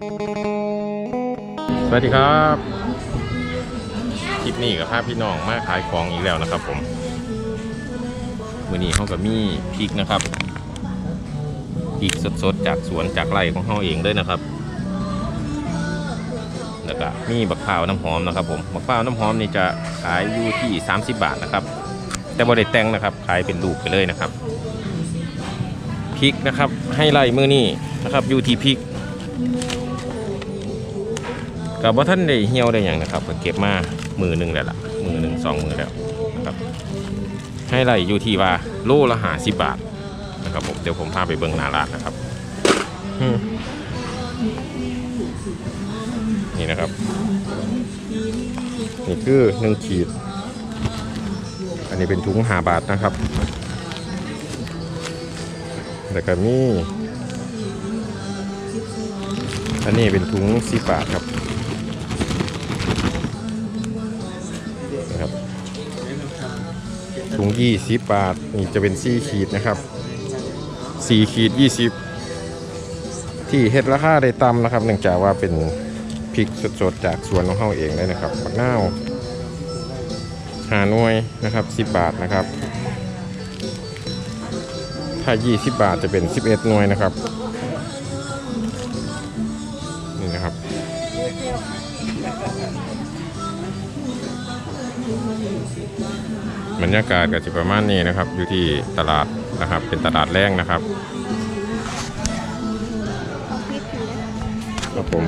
สวัสดีครับคลิปนี้กับภาพพี่น้องมาขายของอีกแล้วนะครับ ผมมือนี้เขากับมีพริกนะครับพริกสดๆจากสวนจากไร่ของเขาเองเลยนะครับแล้วก็มีบักพร้าวน้ำหอมนะครับ ผมบักพร้าวน้ำหอมนี่จะขายอยู่ที่ 30 บาทนะครับ แต่บริแตงนะครับ ขายเป็นลูกไปเลยนะครับพริกนะครับให้ไล่มือนี้นะครับอยู่ที่พริก กับว่าท่านได้เหี่ยวได้อย่างนะครับก็เก็บมามือหนึ่งแล้วล่ะมือหนึ่งสองมือแล้วนะครับให้ไรอยู่ที่ว่าโลละหาสิบบาทนะครับผมเดี๋ยวผมพาไปเบิ่งหนาร้านนะครับนี่นะครับนี่คือหนึ่งขีด อันนี้เป็นถุงหาบาทนะครับ แล้วก็มี อันนี้เป็นถุงสิบบาทครับนะครับถุงยี่สิบบาทนี่จะเป็นสี่ขีดนะครับสี่ขีดยี่สิบที่เฮ็ดราคาได้ต่ำนะครับ เนื่องจากว่าเป็นพริกสดๆจากสวนของเขาเองเลยนะครับผักนาวหาหน่วยนะครับสิบบาทนะครับ ถ้ายี่สิบบาทจะเป็นสิบเอ็ดหน่วยนะครับ บรรยากาศก็จะประมาณนี้นะครับ อยู่ที่ตลาดนะครับ เป็นตลาดแรงนะครับครับผม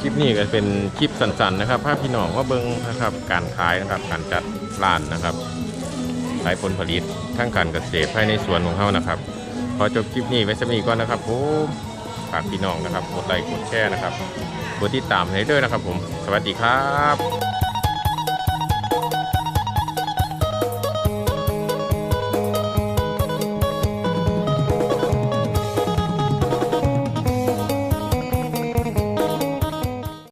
คลิปนี้ก็เป็นคลิปสั้นๆนะครับภาพพี่น้องว่าเบิ้งนะครับ การขายนะครับ การจัดร้านนะครับขายผลผลิตทั้งการเกษตรภายในสวนของเขานะครับ ขอจบคลิปนี้ไว้สำนีก่อนนะครับผม ฝากพี่น้องนะครับกดไลค์กดแชร์นะครับกดติดตามให้ด้วยนะครับผม สวัสดีครับ